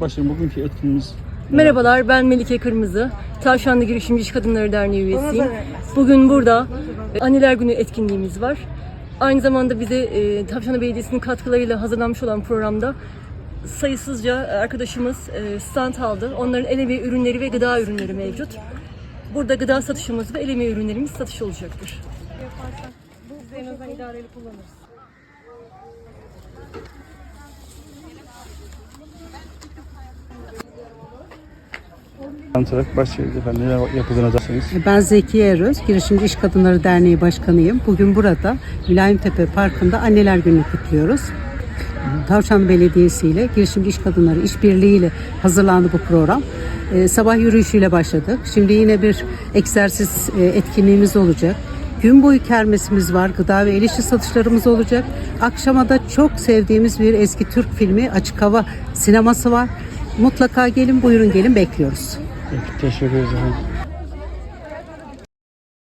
Başlayalım bugünkü etkinliğimiz Merhabalar, ben Melike Kırmızı. Tavşanlı Girişimci İş Kadınları Derneği üyesiyim. Bugün burada Anneler Günü etkinliğimiz var. Aynı zamanda bize e, Tavşanlı Belediyesi'nin katkılarıyla hazırlanmış olan programda sayısızca arkadaşımız e, stand aldı. Onların el emeği ürünleri ve gıda ürünleri mevcut. Burada gıda satışımız ve el emeği ürünlerimiz satış olacaktır. en azından idareli kullanırız. Başlıyoruz efendim. Neler yapıldığını derseniz. Ben Zekiye Eröz, Girişimci İş Kadınları Derneği Başkanıyım. Bugün burada Mülayimtepe Parkı'nda Anneler Günü kutluyoruz. Tavşan Belediyesi ile Girişimci İş Kadınları İşbirliği ile hazırlandı bu program. Ee, sabah yürüyüşüyle başladık. Şimdi yine bir egzersiz e, etkinliğimiz olacak. Gün boyu kermesimiz var, gıda ve el satışlarımız olacak. Akşama da çok sevdiğimiz bir eski Türk filmi Açık Hava sineması var. Mutlaka gelin, buyurun gelin bekliyoruz. Peki, teşekkür efendim.